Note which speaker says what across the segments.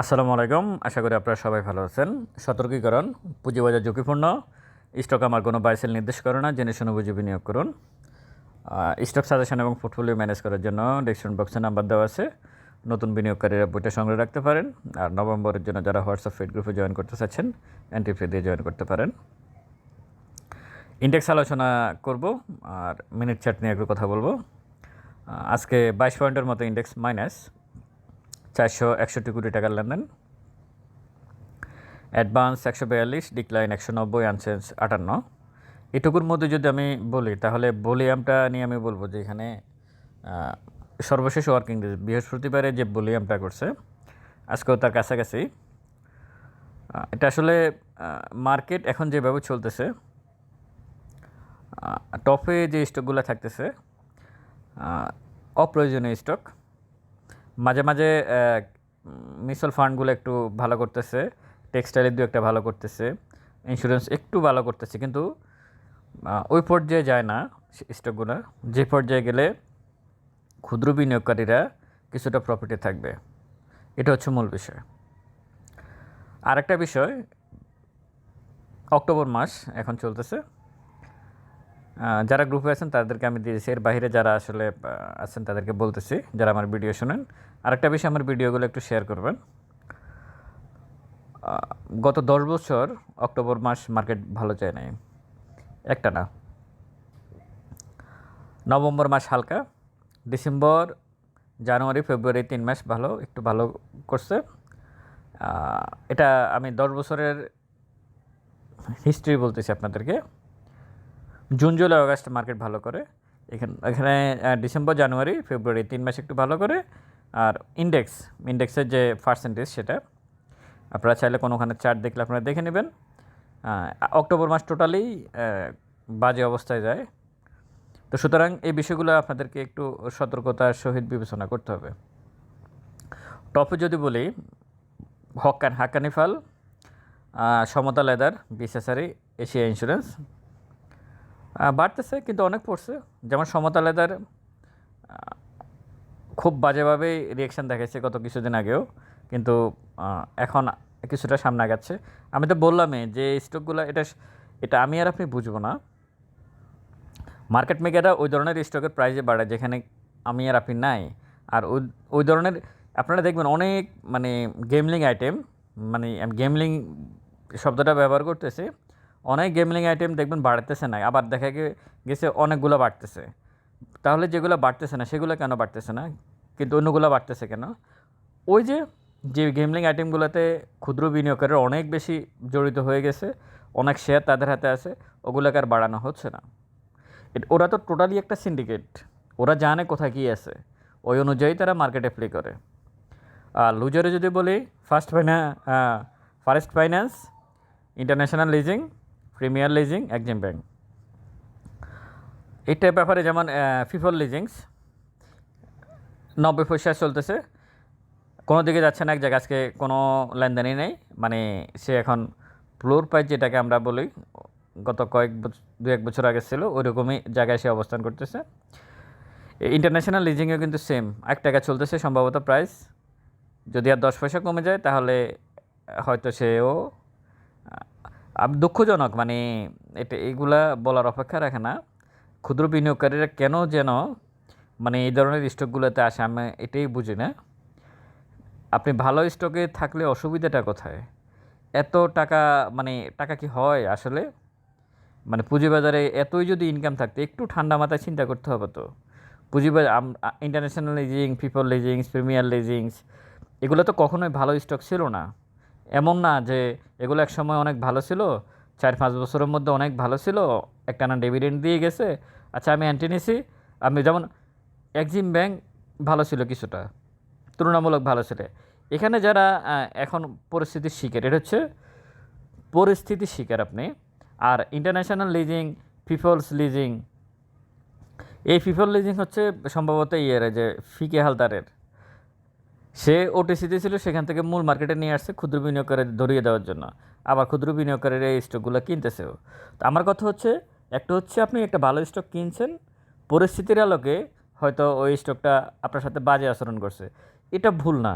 Speaker 1: আসসালামু আলাইকুম। আশা করি আপনারা সবাই ভালো আছেন। সতর্কীকরণ, পুঁজিবাজার ঝুঁকিপূর্ণ। স্টক আমার কোনো বাইসেল নির্দেশ করে না, জেনে শুনে বুঝে বিনিয়োগ করুন। স্টক সাজেশন এবং পোর্টফোলিও ম্যানেজ করার জন্য ডিসক্রিপশন বক্সে নাম্বার দেওয়া আছে। নতুন বিনিয়োগকারীরা বইটা সংগ্রহ রাখতে পারেন। আর নভেম্বরের জন্য যারা হোয়াটসঅ্যাপ ফিড গ্রুপে জয়েন করতে চাচ্ছেন এন্ট্রি ফি দিয়ে জয়েন করতে পারেন। ইন্ডেক্স আলোচনা করব, আর মিনিট চার্ট নিয়ে একটু কথা বলব। আজকে বাইশ পয়েন্টের মতো ইন্ডেক্স মাইনাস চারশো একষট্টি কোটি টাকার লেনদেন। অ্যাডভান্স একশো বিয়াল্লিশ ডিক্লাইন একশো নব্বই আনসেন্স আটান্ন। এটুকুর মধ্যে যদি আমি বলি, তাহলে ভলিউমটা নিয়ে আমি বলব যে এখানে সর্বশেষ ওয়ার্কিং ডে বৃহস্পতিবারে যে ভলিউমটা করছে, আজকেও তার কাছাকাছি। এটা আসলে মার্কেট এখন যেভাবে চলতেছে টপে যে স্টকগুলো থাকতেছে অপ্রয়োজনীয় স্টক মাঝে মাঝে মিউচুয়াল ফান্ডগুলো একটু ভালো করতেছে টেক্সটাইলের দু একটা ভালো করতেছে ইন্স্যুরেন্স একটু ভালো করতেছে, কিন্তু ওই পর্যায়ে যায় না স্টকগুলো যে পর্যায়ে গেলে ক্ষুদ্র বিনিয়োগকারীরা কিছুটা প্রফিটে থাকবে। এটা হচ্ছে মূল বিষয়। আরেকটা বিষয়, অক্টোবর মাস এখন চলতেছে। যারা গ্রুপে আছেন, তাদেরকে আমি দিয়েছি এর বাইরে যারা আসলে আছেন, তাদেরকে বলতেছি, যারা আমার ভিডিও শোনেন। আরেকটা বিষয় আমার ভিডিওগুলো একটু শেয়ার করবেন। গত দশ বছর অক্টোবর মাস মার্কেট ভালো যায় নাই। একটা না। নভেম্বর মাস হালকা, ডিসেম্বর, জানুয়ারি, ফেব্রুয়ারি তিন মাস ভালো, একটু ভালো করছে। এটা আমি দশ বছরের হিস্ট্রি বলতেছি আপনাদেরকে। জুন জুলাই আগস্ট মার্কেট ভালো করে। এখানে এখানে ডিসেম্বর জানুয়ারি ফেব্রুয়ারি তিন মাস একটু ভালো করে। আর ইন্ডেক্স ইন্ডেক্সের যে পার্সেন্টেজ সেটা আপনারা চাইলে কোনোখানে চার্ট দেখলে আপনারা দেখে নেবেন। অক্টোবর মাস টোটালি বাজে অবস্থায় যায়। তো সুতরাং এই বিষয়গুলো আপনাদেরকে একটু সতর্কতার সহিত বিবেচনা করতে হবে। টপে যদি বলি হকান হাকানিফাল আহ, সমতা লেদার বিশেষারি এশিয়া ইন্স্যুরেন্স বাড়তেছে কিন্তু অনেক পড়ছে। যেমন সমতা লেদার আহ, খুব বাজেভাবে রিয়েকশান দেখাচ্ছে গত কিছুদিন আগেও কিন্তু এখন কিছুটা সামনে আগাচ্ছে। আমি তো বললামই যে স্টকগুলো এটা এটা আমি আর আপনি বুঝব না। মার্কেট মেকাররা ওই ধরনের স্টকের প্রাইজে বাড়ায় যেখানে আমি আর আপনি নাই। আর ওই ওই ধরনের আপনারা দেখবেন অনেক মানে গেমলিং আইটেম মানে গেমলিং শব্দটা ব্যবহার করতেছি। অনেক গেমলিং আইটেম দেখবেন বাড়তেছে না, আবার দেখা গেছে অনেকগুলো বাড়তেছে। তাহলে যেগুলো বাড়তেছে না, সেগুলো কেন বাড়তেছে না? কিন্তু অন্যগুলো বাড়তেছে কেন? ওই যে যে গেমলিং আইটেমগুলোতে ক্ষুদ্র বিনিয়োগকারীরা অনেক বেশি জড়িত হয়ে গেছে, অনেক শেয়ার তাদের হাতে আছে, ওগুলোকে আর বাড়ানো হচ্ছে না। ওরা তো টোটালি একটা সিন্ডিকেট ওরা জানে কোথায় কী আছে, ওই অনুযায়ী তারা মার্কেটে প্লে করে। আর লুজারে যদি বলি first ফাইনা Forest Finance International Leasing Premier Leasing, Exim Bank. এইটার ব্যাপারে যেমন ফিফল লিজিংস নব্বই পয়সা চলতেছে। কোনো দিকে যাচ্ছে না, এক জায়গায় আজকে কোনো লেনদেনই নেই। মানে সে এখন ফ্লোর প্রাইস যেটাকে আমরা বলি, গত কয়েক দু এক বছর আগে ছিল, ওইরকমই জায়গায় সে অবস্থান করতেছে। ইন্টারন্যাশনাল লিজিংয়েও কিন্তু সেম এক টাকা চলতেছে সম্ভবত প্রাইস যদি আর দশ পয়সা কমে যায়, তাহলে হয়তো সেও দুঃখজনক মানে এটা, এগুলা বলার অপেক্ষা রাখে না। ক্ষুদ্র বিনিয়োগকারীরা কেন যেন মানে এই ধরনের স্টকগুলোতে আসে, আমি এটাই বুঝি না। আপনি ভালো স্টকে থাকলে অসুবিধাটা কোথায়? এত টাকা মানে টাকা কি হয় আসলে? মানে পুঁজিবাজারে এতই যদি ইনকাম থাকতো, একটু ঠান্ডা মাথায় চিন্তা করতে হবে তো। পুঁজিবাজার International Leasing People Leasings Premier Leasings এগুলো তো কখনোই ভালো স্টক ছিল না। এমন না যে এগুলো এক সময় অনেক ভালো ছিল, চার পাঁচ বছরের মধ্যে অনেক ভালো ছিল একটা না ডিভিডেন্ড দিয়ে গেছে। আচ্ছা আমি অ্যান্টি নিছি, আমি যেমন এক্সিম ব্যাংক ভালো ছিল কিছুটা, তুলনামূলক ভালো ছিল। এখানে যারা এখন পরিস্থিতির শিকার, এটা হচ্ছে পরিস্থিতির শিকার আপনি। আর ইন্টারন্যাশনাল লিজিং পিপলস লিজিং এই পিপল লিজিং হচ্ছে সম্ভবত ইয়ের যে ফিকে হালদারের। সে ওটিসিতে ছিল সেখান থেকে মূল মার্কেটে নিয়ে আসছে ক্ষুদ্র বিনিয়োগকারী ধরিয়ে দেওয়ার জন্য। আবার ক্ষুদ্র বিনিয়োগকারীরা এই স্টকগুলো কিনতেছেও। তো আমার কথা হচ্ছে, একটা হচ্ছে আপনি একটা ভালো স্টক কিনছেন, পরিস্থিতির আলোকে হয়তো ওই স্টকটা আপনার সাথে বাজে আচরণ করছে। এটা ভুল না।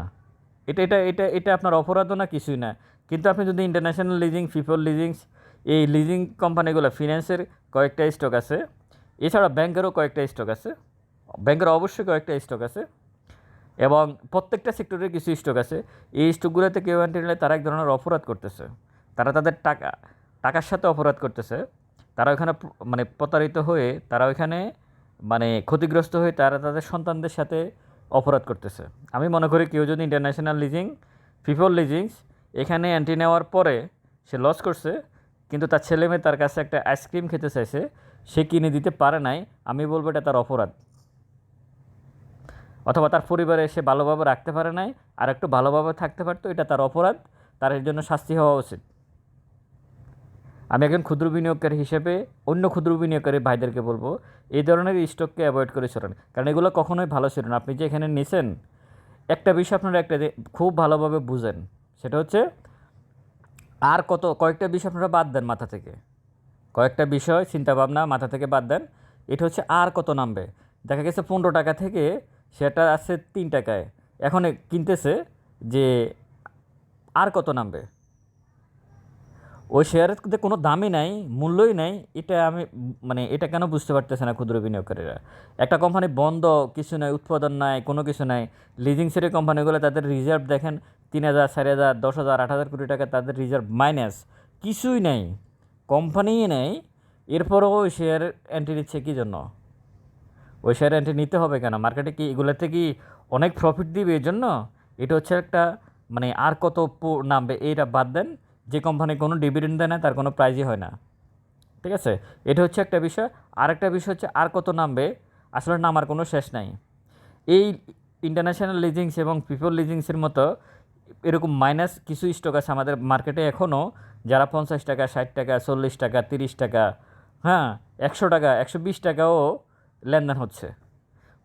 Speaker 1: এটা এটা এটা এটা আপনার অপরাধও না, কিছুই না। কিন্তু আপনি যদি ইন্টারন্যাশনাল লিজিং ফিফল লিজিংস এই লিজিং কোম্পানিগুলো ফিন্যান্সের কয়েকটা স্টক আছে, এছাড়া ব্যাংকেরও কয়েকটা স্টক আছে ব্যাংকের অবশ্যই কয়েকটা স্টক আছে এবং প্রত্যেকটা সেক্টরের কিছু স্টক আছে। এই স্টকগুলোতে কেউ এন্ট্রি নিলে তারা এক ধরনের অপরাধ করতেছে। তারা তাদের টাকা, টাকার সাথে অপরাধ করতেছে। তারা ওখানে মানে প্রতারিত হয়ে তারা ওইখানে মানে ক্ষতিগ্রস্ত হয়ে তারা তাদের সন্তানদের সাথে অপরাধ করতেছে। আমি মনে করি কেউ যদি ইন্টারন্যাশনাল লিজিং ফিফল লিজিংস এখানে এন্ট্রি নেওয়ার পরে সে লস করছে, কিন্তু তার ছেলে মেয়ে তার কাছে একটা আইসক্রিম খেতে চাইছে, সে কিনে দিতে পারে নাই, আমি বলব এটা তার অপরাধ। অথবা তার পরিবারে সে ভালোভাবে রাখতে পারে নাই, আর একটু ভালোভাবে থাকতে পারতো, এটা তার অপরাধ, তার জন্য শাস্তি হওয়া উচিত। আমি একজন ক্ষুদ্র বিনিয়োগকারী হিসেবে অন্য ক্ষুদ্র বিনিয়োগকারী ভাইদেরকে বলব, এই ধরনের স্টককে অ্যাভয়েড করে চলেন। কারণ এগুলো কখনোই ভালো ছিল না। আপনি যে এখানে নিছেন, একটা বিষয় আপনারা একটা খুব ভালোভাবে বুঝেন। সেটা হচ্ছে, আর কত, কয়েকটা বিষয় আপনারা বাদ দেন মাথা থেকে। কয়েকটা বিষয়, চিন্তাভাবনা মাথা থেকে বাদ দেন। এটা হচ্ছে আর কত নামবে। দেখা গেছে পনেরো টাকা থেকে সেটা আছে তিন টাকায়। এখন কিনতেছে যে আর কত নামবে? ওই শেয়ারের কোনো দামই নাই, মূল্যই নাই, এটা আমি মানে এটা কেন বুঝতে পারতেছে না ক্ষুদ্র বিনিয়োগকারীরা? একটা কোম্পানি বন্ধ, কিছু নাই, উৎপাদন নাই, কোনো কিছু নাই লিজিং সেটের কোম্পানিগুলো তাদের রিজার্ভ দেখেন, তিন হাজার, চারি হাজার, দশ হাজার, আট হাজার কোটি টাকা তাদের রিজার্ভ মাইনাস কিছুই নাই কোম্পানিই নেই, এরপরও ওই শেয়ার এন্ট্রি নিচ্ছে কী জন্য? ওই শেয়ার এন্ট্রি নিতে হবে কেন? মার্কেটে কি এগুলোতে কি অনেক প্রফিট দিবে এই জন্য এটা হচ্ছে একটা মানে আর কত নামবে এইটা বাদ দেন, যে কোম্পানি কোনো ডিভিডেন্ড দেয় না, তার কোনো প্রাইজই হয় না। ঠিক আছে? এটা হচ্ছে একটা বিষয়। আরেকটা বিষয় হচ্ছে আর কত নামবে, আসলে নামার কোনো শেষ নাই। এই ইন্টারন্যাশনাল লিজিংস এবং পিপল লিজিংসের মতো এরকম মাইনাস কিছু স্টক আছে আমাদের মার্কেটে এখনও যারা পঞ্চাশ টাকা, ষাট টাকা, চল্লিশ টাকা, তিরিশ টাকা হ্যাঁ একশো টাকা, একশো বিশ টাকাও লেনদেন হচ্ছে।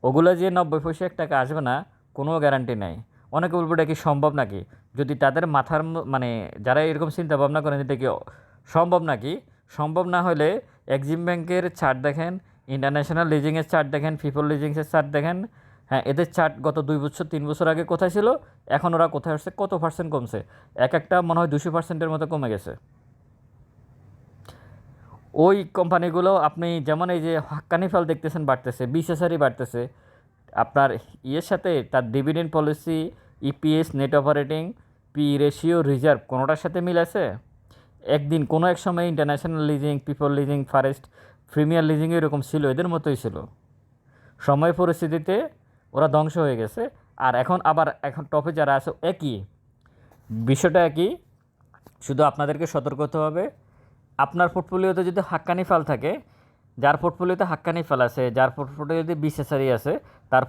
Speaker 1: ওগুলো যে নব্বই পয়সা এক টাকা আসবে না, কোনো গ্যারান্টি নাই। অনেকে বলব, এটা কি সম্ভব নাকি? যদি তাদের মাথার মানে যারা এরকম চিন্তা ভাবনা করেন, এটা কি সম্ভব নাকি? সম্ভব না হলে এক্সিম ব্যাংকের চার্ট দেখেন ইন্টারন্যাশনাল লিজিংয়ের চার্ট দেখেন ফিফল লিজিংসের চার্ট দেখেন। হ্যাঁ এদের চার্ট গত দুই বছর, তিন বছর আগে কোথায় ছিল? এখন ওরা কোথায় আসছে? কত পার্সেন্ট কমছে? এক একটা মনে হয় দুশো পার্সেন্টের মতো কমে গেছে। ওই কোম্পানিগুলো আপনি যেমন এই যে হাক্কানি ফল দেখতেছেন বাড়তেছে বিশেষারি বাড়তেছে, আপনার ইয়ের সাথে তার dividend policy EPS net operating P ratio reserve কোনোটার সাথে মিল আছে? একদিন কোনো এক সময় International Leasing People Leasing Forest Premier Leasing এরকম ছিল, এদের মতোই ছিল। সময় পরিস্থিতিতে ওরা ধ্বংস হয়ে গেছে। আর এখন আবার, এখন টপে যারা আছে, একই। বিষয়টা একই। শুধু আপনাদেরকে সতর্ক হতে হবে। আপনার পোর্টফোলিওতে যদি হাক্কানি ফাল থাকে, যার পোর্টফোলিওতে হাক্কানি ফাল আছে, যার পোর্টফোলিওতে বিশেষারি আছে, তার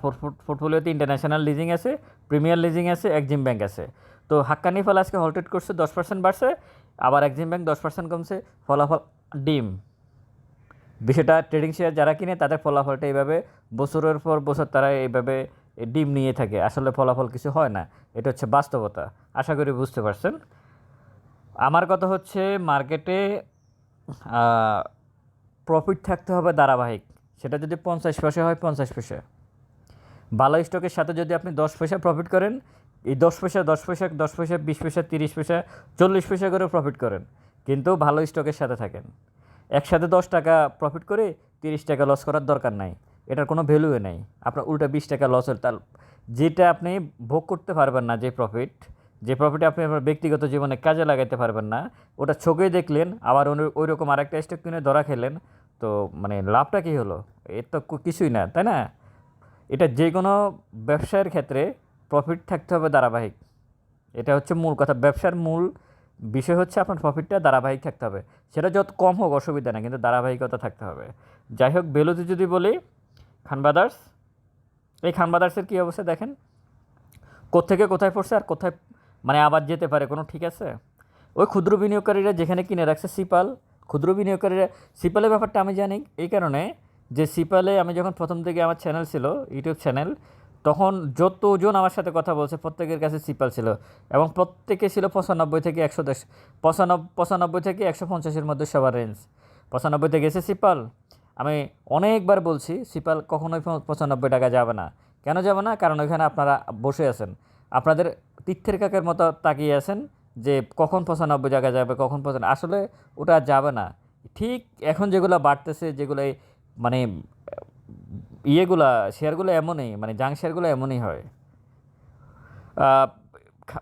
Speaker 1: পোর্টফোলিওতে ইন্টারন্যাশনাল লিজিং আছে প্রিমিয়ার লিজিং আছে একজিম ব্যাংক আছে। তো হাক্কানি ফাল আজকে হলটেড করছে, দশ পার্সেন্ট বাড়ছে, আবার একজিম ব্যাংক দশ পার্সেন্ট কমছে, ফলাফল ডিম। বিষয়টা ট্রেডিং শেয়ার যারা কিনে, তাদের ফলাফলটা এইভাবে বছরের পর বছর তারা এইভাবে ডিম নিয়ে থাকে। আসলে ফলাফল কিছু হয় না, এটা হচ্ছে বাস্তবতা। আশা করি বুঝতে পারছেন। আমার কথা হচ্ছে মার্কেটে প্রফিট থাকতে হবে ধারাবাহিক। সেটা যদি পঞ্চাশ পয়সা হয়, পঞ্চাশ পয়সা। ভালো স্টকের সাথে যদি আপনি দশ পয়সা প্রফিট করেন, এই দশ পয়সা দশ পয়সা দশ পয়সা, বিশ পয়সা, তিরিশ পয়সা, চল্লিশ পয়সা করে প্রফিট করেন। কিন্তু ভালো স্টকের সাথে থাকেন। একসাথে দশ টাকা প্রফিট করে তিরিশ টাকা লস করার দরকার নাই। এটার কোনো ভ্যালুই নেই। আপনার উল্টা বিশ টাকা লস হল তার যেটা আপনি ভোগ করতে পারবেন না যে প্রফিট যে প্রফিট আপনি আপনার ব্যক্তিগত জীবনে কাজে লাগাতে পারবেন না, ওটা চোখেই দেখলেন, আবার ওই রকম আরেকটা স্টক কিনে ধরা খেলেন, তো মানে লাভটা কী হলো? এর তো কিছুই না, তাই না? এটা যে কোনো ব্যবসায়ের ক্ষেত্রে প্রফিট থাকতে হবে ধারাবাহিক। এটা হচ্ছে মূল কথা, ব্যবসার মূল বিষয় হচ্ছে আপনার প্রফিটটা ধারাবাহিক থাকতে হবে। সেটা যত কম হোক, অসুবিধা না কিন্তু ধারাবাহিকতা থাকতে হবে। যাই হোক বেলুতে যদি বলি, খান ব্রাদার্স এই খান ব্রাদার্সের কী অবস্থা দেখেন? কোত্থেকে কোথায় পড়ছে আর কোথায় মানে আবার যেতে পারে, কোনো ঠিক আছে? ওই ক্ষুদ্র বিনিয়োগকারীরা যেখানে কিনে রাখছে সিপাল, ক্ষুদ্র বিনিয়োগকারীরা, সিপালের ব্যাপারটা আমি জানি এই কারণে যে সিপালে আমি যখন প্রথম থেকে আমার চ্যানেল ছিল, ইউটিউব চ্যানেল, তখন যতজন আমার সাথে কথা বলছে, প্রত্যেকের কাছে সিপাল ছিল এবং প্রত্যেকে ছিল পঁচানব্বই থেকে একশো দশ পঁচানব্বই পঁচানব্বই থেকে একশো পঞ্চাশের মধ্যে সবার রেঞ্জ পঁচানব্বই থেকে গেছে সিপাল। আমি অনেকবার বলছি, সিপাল কখনোই পঁচানব্বই টাকা যাবে না। কেন যাবে না? কারণ ওইখানে আপনারা বসে আছেন। আপনাদের তীর্থের কাকের মতো তাকিয়ে আছেন যে কখন পঁচানব্বই জায়গায় যাবে, কখন পঁচান আসলে ওটা যাবে না। ঠিক এখন যেগুলো বাড়তেছে, যেগুলো মানে ইয়েগুলা, শেয়ারগুলো এমনই মানে জাং শেয়ারগুলো এমনই হয়।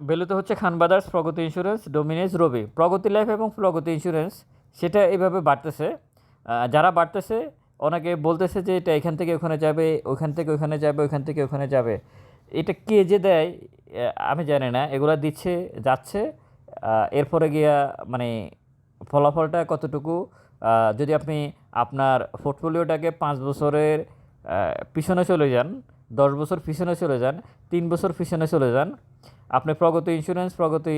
Speaker 1: বেলুতে হচ্ছে Khan Brothers, Pragati Insurance Dominage Robi. Pragati Life এবং প্রগতি ইন্স্যুরেন্স, সেটা এইভাবে বাড়তেছে। যারা বাড়তেছে, অনেকে বলতেছে যে এটা এখান থেকে ওখানে যাবে, ওখান থেকে ওখানে যাবে, ওখান থেকে ওখানে যাবে। এটা কে যে দেয় আমি জানি না। এগুলা দিচ্ছে, যাচ্ছে এরপরে গিয়া মানে ফলাফলটা কতটুকু? যদি আপনি আপনার পোর্টফোলিওটাকে পাঁচ বছরের পিছনে চলে যান, দশ বছর পিছনে চলে যান, তিন বছর পিছনে চলে যান, আপনি প্রগতি ইন্স্যুরেন্স প্রগতি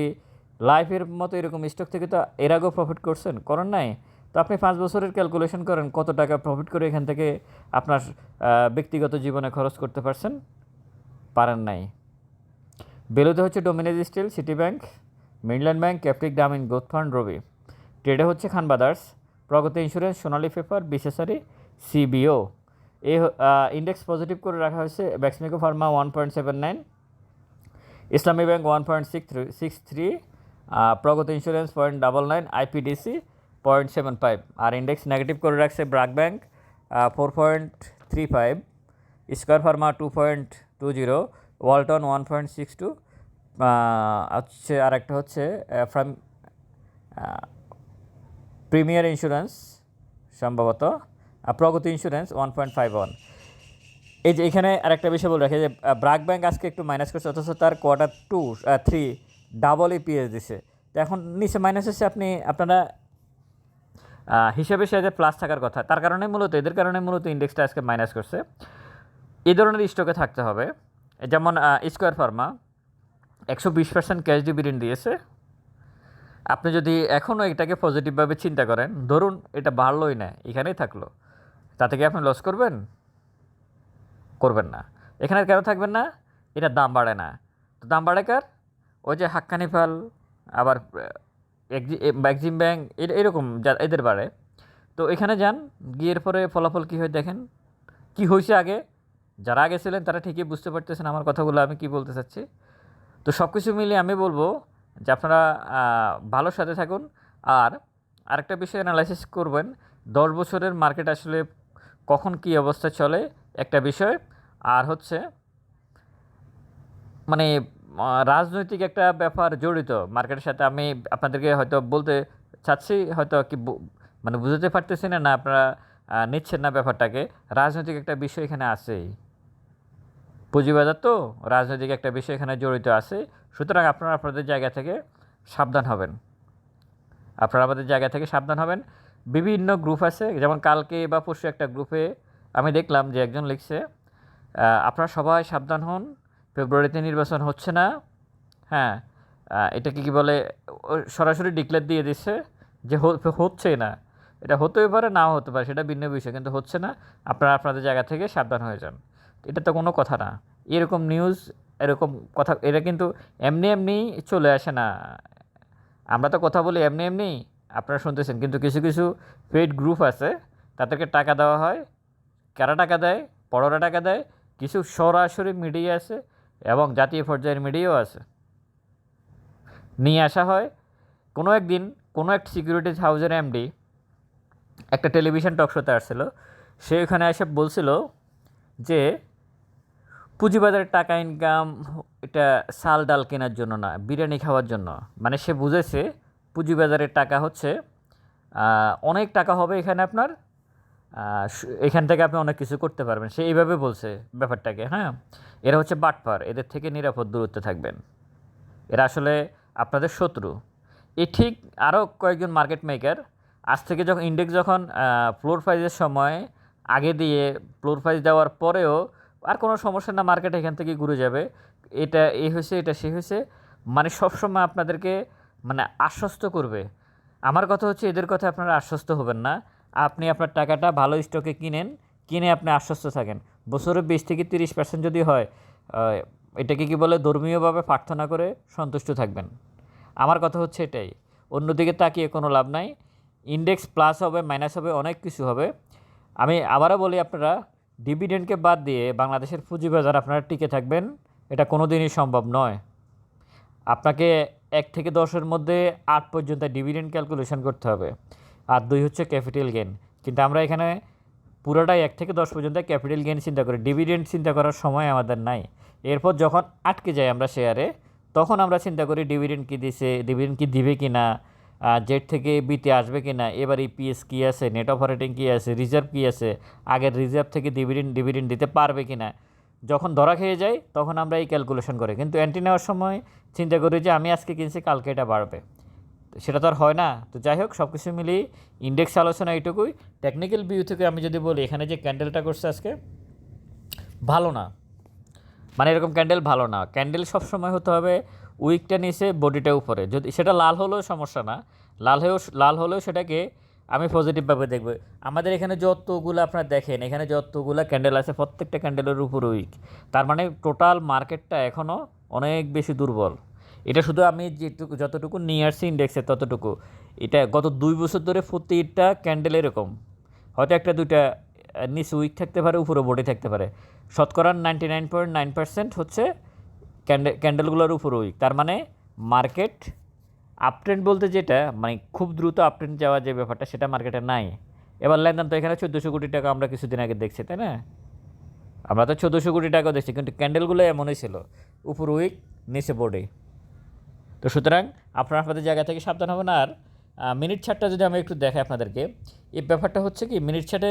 Speaker 1: লাইফের মতো এরকম স্টক থেকে তো এর আগেও প্রফিট করছেন, করেন নাই? তো আপনি পাঁচ বছরের ক্যালকুলেশন করেন, কত টাকা প্রফিট করে এখান থেকে আপনার ব্যক্তিগত জীবনে খরচ করতে পারছেন? পারেন নাই। বেলুতে হচ্ছে Dominage Steel City Bank Midland Bank Capitec Grameen Growth Fund Robi ট্রেডে হচ্ছে Khan Brothers Pragati Insurance Sonali Paper বিশেষারি সিবিও এই ইন্ডেক্স পজিটিভ করে রাখা হয়েছে Beximco Pharma one point seven nine Islami Bank one point six three six three Pragati Insurance point double nine IPDC point seven five আর index negative করে রাখছে BRAC Bank four point three five Square Pharma two point two zero Walton one point six two হচ্ছে আর একটা হচ্ছে ফ্রাম premier insurance সম্ভবত আর Pragati Insurance one point five one এই যে এখানে আরেকটা বিষয় বলে রাখি যে ব্রাক ব্যাংক আজকে একটু মাইনাস করছে, অথচ তার quarter two three double EPS দিছে। তো এখন নিচে মাইনাস হচ্ছে আপনি, আপনারা হিসাবে সে প্লাস থাকার কথা, তার কারণে মূলত, এদের কারণে মূলত ইন্ডেক্সটা আজকে মাইনাস করছে। এই ধরনের স্টকে থাকতে হবে। যেমন স্কোয়ার ফার্মা একশো বিশ পার্সেন্ট ক্যাশ ডিভিডেন্ড দিয়েছে। আপনি যদি এখনও এটাকে পজিটিভভাবে চিন্তা করেন, ধরুন এটা বাড়লোই না, এখানেই থাকল। তাতে কি আপনি লস করবেন? করবেন না। এখানে কেন থাকবেন না? এটা দাম বাড়ে না। তো দাম বাড়ে কার? ওই যে হাক্কানি ফাল, আবার এক্সিম ব্যাংক এরকম যা- এদের বাড়ে। তো এখানে যান গিয়ের পরে ফলাফল কী হয় দেখেন। কি হয়েছে আগে? যারা আগে ছিলেন তারা ঠিকই বুঝতে পারতেছেন আমার কথাগুলো আমি কি বলতে চাচ্ছি। তো সব কিছু মিলিয়ে আমি বলব যে আপনারা ভালোর সাথে থাকুন। আর আরেকটা বিষয় অ্যানালাইসিস করবেন, দশ বছরের মার্কেট আসলে কখন কি অবস্থা চলে, একটা বিষয়। আর হচ্ছে মানে রাজনৈতিক একটা ব্যাপার জড়িত মার্কেটের সাথে। আমি আপনাদেরকে হয়তো বলতে চাচ্ছি, হয়তো কি মানে বুঝতে পারতেছি না না আপনারা নিচ্ছেন না ব্যাপারটাকে। রাজনৈতিক একটা বিষয় এখানে আছেই। পুঁজিবাজার তো রাজনৈতিক একটা বিষয় এখানে জড়িত আছে। সুতরাং আপনারা আপনাদের জায়গা থেকে সাবধান হবেন। আপনারা আমাদের জায়গা থেকে সাবধান হবেন। বিভিন্ন গ্রুপ আছে, যেমন কালকে বা পরশু একটা গ্রুপে আমি দেখলাম যে একজন লিখছে আপনারা সবাই সাবধান হন, ফেব্রুয়ারিতে নির্বাচন হচ্ছে না। হ্যাঁ এটাকে কি বলে সরাসরি ডিক্লেয়ার দিয়ে দিচ্ছে যে হচ্ছেই না। এটা হতেই পারে, নাও হতে পারে, সেটা ভিন্ন বিষয়, কিন্তু হচ্ছে না। আপনারা আপনাদের জায়গা থেকে সাবধান হয়ে যান। এটা তো কোনো কথা না। এরকম নিউজ এরকম কথা, এটা কিন্তু এমনি এমনি চলে আসে না। আমরা তো কথা বলি এমনি এমনি, আপনারা শুনতেছেন। কিন্তু কিছু কিছু পেইড গ্রুপ আছে, তাদেরকে টাকা দেওয়া হয়। কারা টাকা দেয়? বড়রা টাকা দেয়। কিছু সরাসরি মিডিয়া আছে এবং জাতীয় পর্যায়ের মিডিয়াও আছে। নিয়ে আসা হয়। কোনো একদিন কোনো এক সিকিউরিটিজ হাউসের এমডি একটা টেলিভিশন টক শোতে আসছিল। সে ওখানে এসে বলছিল যে পুঁজিবাজারের টাকা ইনকাম, এটা চাল ডাল কেনার জন্য না, বিরিয়ানি খাওয়ার জন্য। মানে সে বুঝেছে পুঁজিবাজারের টাকা হচ্ছে অনেক টাকা হবে এখানে আপনার এখান থেকে আপনি অনেক কিছু করতে পারবেন। সে এইভাবে বলছে ব্যাপারটাকে হ্যাঁ? এরা হচ্ছে বাটপার, এদের থেকে নিরাপদ দূরত্বে থাকবেন। এরা আসলে আপনাদের শত্রু। এ ঠিক আরও কয়েকজন মার্কেট মেকার, আজ থেকে যখন, ইন্ডেক্স যখন ফ্লোর প্রাইজের সময় আগে দিয়ে ফ্লোর প্রাইজ দেওয়ার পরেও আর কোনো সমস্যা না মার্কেট এখান থেকে ঘুরে যাবে। এটা এই হয়েছে, এটা সে হয়েছে। মানে সবসময় আপনাদেরকে মানে আশ্বস্ত করবে। আমার কথা হচ্ছে, এদের কথা আপনারা আশ্বস্ত হবেন না। আপনি আপনার টাকাটা ভালো স্টকে কিনেন, কিনে আপনি আশ্বস্ত থাকেন। বছরে বিশ থেকে তিরিশ পার্সেন্ট যদি হয় এটাকে কি বলে, ধর্মীয়ভাবে প্রার্থনা করে সন্তুষ্ট থাকবেন। আমার কথা হচ্ছে এটাই। অন্যদিকে তাকিয়ে কোনো লাভ নাই। ইন্ডেক্স প্লাস হবে মাইনাস হবে, অনেক কিছু হবে। আমি আবারও বলি আপনারা ডিভিডেন্ডকে বাদ দিয়ে বাংলাদেশের পুঁজিবাজার আপনারা টিকে থাকবেন, এটা কোনো দিনই সম্ভব নয়। আপনাকে এক থেকে দশের মধ্যে আট পর্যন্ত ডিভিডেন্ড ক্যালকুলেশন করতে হবে, আর দুই হচ্ছে ক্যাপিটাল গেন কিন্তু আমরা এখানে পুরোটাই এক থেকে দশ পর্যন্ত ক্যাপিটাল গেন চিন্তা করি, ডিভিডেন্ড চিন্তা করার সময় আমাদের নাই। এরপর যখন আটকে যাই আমরা শেয়ারে তখন আমরা চিন্তা করি ডিভিডেন্ড কী দিছে, ডিভিডেন্ড কি দিবে কি না জেড থেকে বিতে আসবে কি না? এবার ইপিএস কী আছে? নেট অপারেটিং কী আছে? রিজার্ভ কী আছে? আগের রিজার্ভ থেকে ডিভিডেন্ড ডিভিডেন্ড দিতে পারবে কি না? যখন ধরা খেয়ে যায়, তখন আমরা এই ক্যালকুলেশন করি। কিন্তু অ্যান্টি নেওয়ার সময় চিন্তা করি যে আমি আজকে কিনছি, কালকে এটা বাড়বে। সেটা তো আর হয় না। তো যাই হোক সব কিছু মিলিয়ে ইন্ডেক্স আলোচনা এইটুকুই। টেকনিক্যাল ভিউ থেকে আমি যদি বলি, এখানে যে ক্যান্ডেলটা করছে আজকে, ভালো না। মানে এরকম ক্যান্ডেল ভালো না। ক্যান্ডেল সবসময় হতে হবে উইকটা নিচে বডিটা উপরে। যদি সেটা লাল হলেও সমস্যা না। লাল হয়েও লাল হলেও সেটাকে আমি পজিটিভভাবে দেখব। আমাদের এখানে যতগুলো আপনারা দেখেন, এখানে যতগুলো ক্যান্ডেল আছে, প্রত্যেকটা ক্যান্ডেলের উপর উইক তার মানে টোটাল মার্কেটটা এখনও অনেক বেশি দুর্বল। এটা শুধু আমি যেটুকু যতটুকু নিয়ে ইন্ডেক্সে ততটুকু। এটা গত দুই বছর ধরে প্রতিটা ক্যান্ডেল এরকম। হয়তো একটা, দুইটা, নিচে উইক থাকতে পারে, উপরে বডি থাকতে পারে। শতকরা ninety nine point nine percent হচ্ছে ক্যান্ডেলগুলোর উপর উইক তার মানে মার্কেট আপট্রেন্ড বলতে যেটা মানে খুব দ্রুত আপট্রেন্ড যাওয়া যে ব্যাপারটা, সেটা মার্কেটে নাই। এবার লেনদেন তো এখানে চোদ্দোশো কোটি টাকা আমরা কিছুদিন আগে দেখছি, তাই না? আমরা তো চোদ্দোশো কোটি টাকাও দেখছি, কিন্তু ক্যান্ডেলগুলো এমনই ছিল, উপর উইক নিচে বোর্ডে। তো সুতরাং আপনারা আপনাদের জায়গা থেকে সাবধান হবেন। আর মিনিট ছাটটা যদি আমি একটু দেখাই আপনাদেরকে, এই ব্যাপারটা হচ্ছে কি মিনিট ছাটে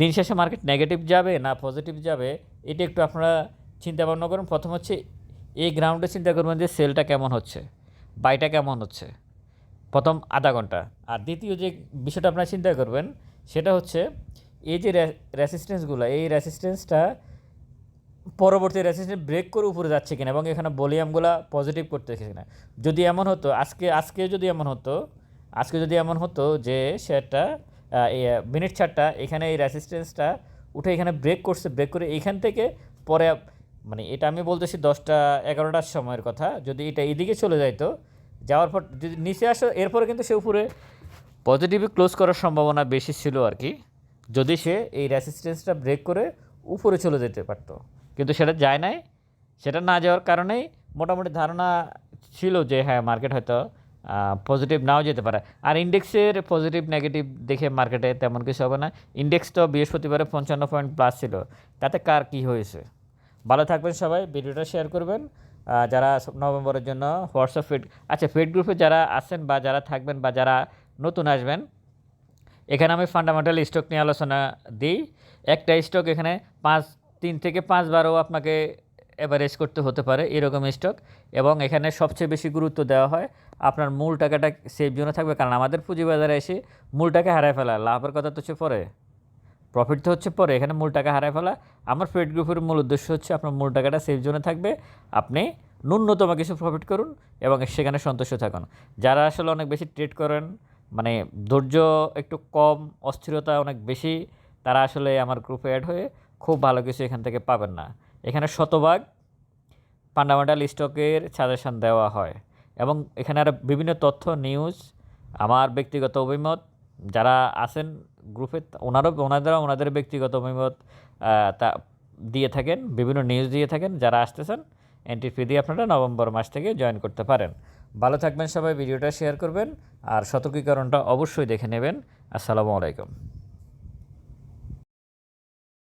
Speaker 1: দিন শেষে মার্কেট নেগেটিভ যাবে না পজিটিভ যাবে, এটা একটু আপনারা চিন্তা ভাবনা করুন। প্রথম হচ্ছে এই গ্রাউন্ডে চিন্তা করবেন যে সেলটা কেমন হচ্ছে, বাইটা কেমন হচ্ছে। প্রথম আধা ঘণ্টা। আর দ্বিতীয় যে বিষয়টা আপনারা চিন্তা করবেন, সেটা হচ্ছে এই যে রেসিস্টেন্সগুলো এই রেসিস্টেন্সটা পরবর্তী রেসিস্টেন্স ব্রেক করে উপরে যাচ্ছে কিনা এবং এখানে ভলিউমগুলো পজিটিভ করতে কিনা। যদি এমন হতো, আজকে আজকে যদি এমন হতো, আজকে যদি এমন হতো যে সেটা মিনিট ছাড়টা এখানে এই রেসিস্টেন্সটা উঠে এখানে ব্রেক করছে ব্রেক করে এইখান থেকে পরে মানে এটা আমি বলতেছি দশটা, এগারোটার সময়ের কথা। যদি এটা এদিকে চলে যাইতো যাওয়ার পর যদি নিচে আসো, এরপরে কিন্তু সে উপরে পজিটিভই ক্লোজ করার সম্ভাবনা বেশি ছিল আর কি। যদি সে এই রেসিস্টেন্সটা ব্রেক করে উপরে চলে যেতে পারতো। কিন্তু সেটা যায় নাই। সেটা না যাওয়ার কারণেই মোটামুটি ধারণা ছিল যে হ্যাঁ মার্কেট হয়তো পজিটিভ নাও যেতে পারে। আর ইন্ডেক্সের পজিটিভ নেগেটিভ দেখে মার্কেটে তেমন কিছু হবে না। ইন্ডেক্স তো বৃহস্পতিবারে পঞ্চান্ন পয়েন্ট প্লাস ছিল। তাতে কার কী হয়েছে? ভালো থাকবেন সবাই, ভিডিওটা শেয়ার করবেন। যারা নভেম্বরের জন্য হোয়াটসঅ্যাপ ফিড আচ্ছা ফিড গ্রুপে যারা আছেন বা যারা থাকবেন বা যারা নতুন আসবেন, এখানে আমি ফান্ডামেন্টাল স্টক নিয়ে আলোচনা দিই। একটা স্টক এখানে পাঁচ, তিন থেকে পাঁচবারও আপনাকে অ্যাভারেজ করতে হতে পারে এরকম স্টক এবং এখানে সবচেয়ে বেশি গুরুত্ব দেওয়া হয় আপনার মূল টাকাটা সেফ জন্য থাকবে। কারণ আমাদের পুঁজিবাজারে এসে মূল টাকা হারায় ফেলা, লাভের কথা তো হচ্ছে পরে। প্রফিট তো হচ্ছে পরে, এখানে মূল টাকা হারায় ফেলা। আমার ফ্রেড গ্রুপের মূল উদ্দেশ্য হচ্ছে আপনার মূল টাকাটা সেফ জোনে থাকবে। আপনি ন্যূনতম কিছু প্রফিট করুন এবং সেখানে সন্তুষ্ট থাকুন। যারা আসলে অনেক বেশি ট্রেড করেন মানে ধৈর্য একটু কম, অস্থিরতা অনেক বেশি, তারা আসলে আমার গ্রুপে অ্যাড হয়ে খুব ভালো কিছু এখান থেকে পাবেন না। এখানে শতভাগ ফান্ডামেন্টাল স্টকের সাজেশন দেওয়া হয়। এবং এখানে আরও বিভিন্ন তথ্য নিউজ আমার ব্যক্তিগত অভিমত যারা আছেন গ্রুপে ওনারও, ওনাদেরও, ওনাদের ব্যক্তিগত অভিমত তা দিয়ে থাকেন, বিভিন্ন নিউজ দিয়ে থাকেন, যারা আসতেছেন এন্ট্রি ফি দিয়ে আপনারা নভেম্বর মাস থেকে জয়েন করতে পারেন। ভালো থাকবেন সবাই ভিডিওটা শেয়ার করবেন, আর সতর্কীকরণটা অবশ্যই দেখে নেবেন। আসসালামু আলাইকুম।